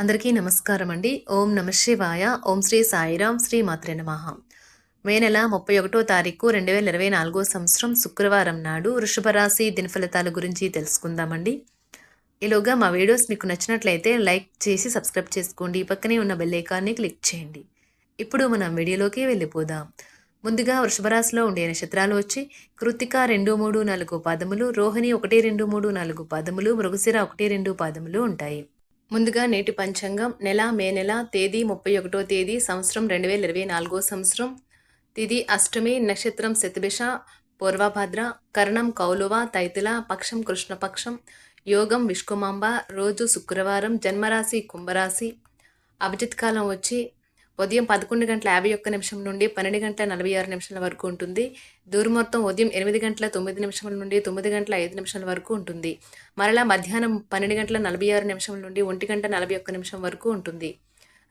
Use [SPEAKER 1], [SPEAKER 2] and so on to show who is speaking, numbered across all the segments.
[SPEAKER 1] అందరికీ నమస్కారం అండి. ఓం నమ శివాయ. ఓం శ్రీ సాయిరాం శ్రీ మాత్రే నమః. మే నెల ముప్పై ఒకటో తారీఖు రెండు వేల ఇరవై నాలుగో సంవత్సరం శుక్రవారం నాడు వృషభరాశి దినఫలితాల గురించి తెలుసుకుందామండి. ఈలోగా మా వీడియోస్ మీకు నచ్చినట్లయితే లైక్ చేసి సబ్స్క్రైబ్ చేసుకోండి. పక్కనే ఉన్న బెల్ ఐకాన్ని క్లిక్ చేయండి. ఇప్పుడు మనం వీడియోలోకి వెళ్ళిపోదాం. ముందుగా వృషభరాశిలో ఉండే నక్షత్రాలు వచ్చి కృతిక రెండు మూడు నాలుగు పాదములు రోహిణి ఒకటి రెండు మూడు నాలుగు పాదములు మృగశిర ఒకటి రెండు పాదములు ఉంటాయి. ముందుగా నేటి పంచాంగం నెల మే నెల తేదీ ముప్పై ఒకటో తేదీ సంవత్సరం రెండు వేల ఇరవై నాలుగో సంవత్సరం. తిది అష్టమి నక్షత్రం శతభిష పూర్వభద్ర కరణం కౌలువ తైతుల పక్షం కృష్ణపక్షం యోగం విష్కుమాంబ రోజు శుక్రవారం జన్మరాశి కుంభరాశి. అభిజిత్ కాలం వచ్చి ఉదయం పదకొండు గంటల యాభై ఒక్క నిమిషం నుండి పన్నెండు గంటల నలభై ఆరు నిమిషాల వరకు ఉంటుంది. దూరం మొత్తం ఉదయం ఎనిమిది గంటల తొమ్మిది నిమిషాల నుండి తొమ్మిది గంటల ఐదు నిమిషాల వరకు ఉంటుంది. మరలా మధ్యాహ్నం పన్నెండు గంటల నలభై ఆరు నిమిషం నుండి ఒంటి గంట నలభై ఒక్క నిమిషం వరకు ఉంటుంది.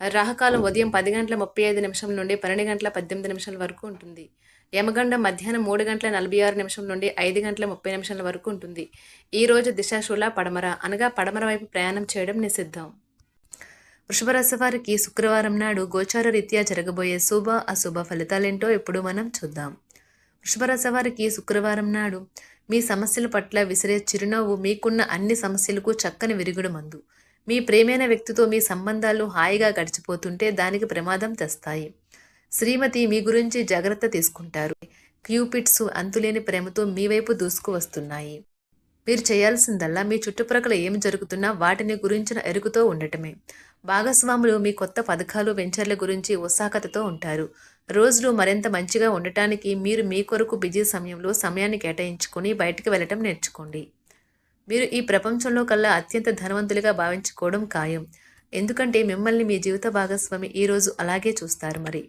[SPEAKER 1] రాహకాలం ఉదయం పది గంటల ముప్పై ఐదు నిమిషం నుండి పన్నెండు గంటల పద్దెనిమిది నిమిషాల వరకు ఉంటుంది. యమగండం మధ్యాహ్నం మూడు గంటల నలభై ఆరు నిమిషం నుండి ఐదు గంటల ముప్పై నిమిషాల వరకు ఉంటుంది. ఈ రోజు దిశాశూల పడమర అనగా పడమర వైపు ప్రయాణం చేయడం నిషిద్ధం. వృషభరాశి వారికి శుక్రవారం నాడు గోచార రీత్యా జరగబోయే శుభ అశుభ ఫలితాలేంటో ఇప్పుడు మనం చూద్దాం. వృషభరాశి వారికి శుక్రవారం నాడు మీ సమస్యల పట్ల విసిరే చిరునవ్వు మీకున్న అన్ని సమస్యలకు చక్కని విరుగుడు మందు. మీ ప్రేమైన వ్యక్తితో మీ సంబంధాలు హాయిగా గడిచిపోతుంటే దానికి ప్రమాదం తెస్తాయి. శ్రీమతి మీ గురించి జాగ్రత్త తీసుకుంటారు. క్యూపిట్స్ అంతులేని ప్రేమతో మీ వైపు దూసుకు వస్తున్నాయి. మీరు చేయాల్సిందల్లా మీ చుట్టుప్రక్కల ఏమి జరుగుతున్నా వాటిని గురించిన ఎరుకుతో ఉండటమే. భాగస్వాములు మీ కొత్త పథకాలు వెంచర్ల గురించి ఉత్సాహకతతో ఉంటారు. రోజులు మరింత మంచిగా ఉండటానికి మీరు మీ కొరకు బిజీ సమయంలో సమయాన్ని కేటాయించుకొని బయటికి వెళ్ళటం నేర్చుకోండి. మీరు ఈ ప్రపంచంలో కల్లా అత్యంత ధనవంతులుగా భావించుకోవడం ఖాయం. ఎందుకంటే మిమ్మల్ని మీ జీవిత భాగస్వామి ఈరోజు అలాగే చూస్తారు మరి.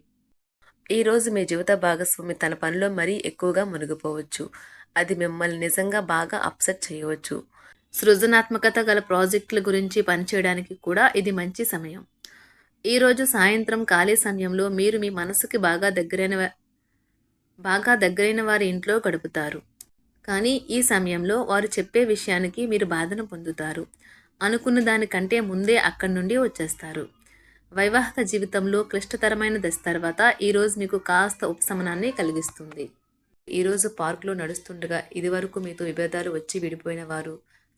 [SPEAKER 1] ఈరోజు మీ జీవిత భాగస్వామి తన పనిలో మరీ ఎక్కువగా మునిగిపోవచ్చు. అది మిమ్మల్ని నిజంగా బాగా అప్సెట్ చేయవచ్చు. సృజనాత్మకత గల ప్రాజెక్టుల గురించి పనిచేయడానికి కూడా ఇది మంచి సమయం. ఈరోజు సాయంత్రం ఖాళీ సమయంలో మీరు మీ మనసుకి బాగా దగ్గరైన బాగా దగ్గరైన వారి ఇంట్లో గడుపుతారు. కానీ ఈ సమయంలో వారు చెప్పే విషయానికి మీరు బాధను పొందుతారు. అనుకున్న దానికంటే ముందే అక్కడి నుండి వచ్చేస్తారు. వైవాహిక జీవితంలో క్లిష్టతరమైన దశ తర్వాత ఈరోజు మీకు కాస్త ఉపశమనాన్ని కలిగిస్తుంది. ఈరోజు పార్కులో నడుస్తుండగా ఇదివరకు మీతో విభేదాలు వచ్చి విడిపోయిన వారు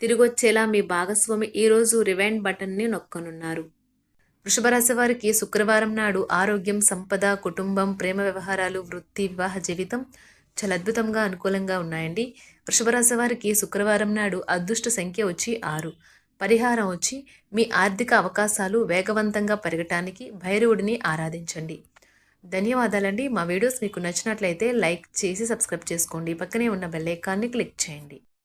[SPEAKER 1] తిరిగొచ్చేలా మీ భాగస్వామి ఈరోజు రివైండ్ బటన్ని నొక్కనున్నారు. వృషభరాశి వారికి శుక్రవారం నాడు ఆరోగ్యం సంపద కుటుంబం ప్రేమ వ్యవహారాలు వృత్తి వివాహ జీవితం చాలా అద్భుతంగా అనుకూలంగా ఉన్నాయండి. వృషభరాశి వారికి శుక్రవారం నాడు అదృష్ట సంఖ్య వచ్చి ఆరు. పరిహారం వచ్చి మీ ఆర్థిక అవకాశాలు వేగవంతంగా పెరగటానికి భైరవుడిని ఆరాధించండి. ధన్యవాదాలండి. మా వీడియోస్ మీకు నచ్చినట్లయితే లైక్ చేసి సబ్స్క్రైబ్ చేసుకోండి. పక్కనే ఉన్న బెల్లైకాన్ని క్లిక్ చేయండి.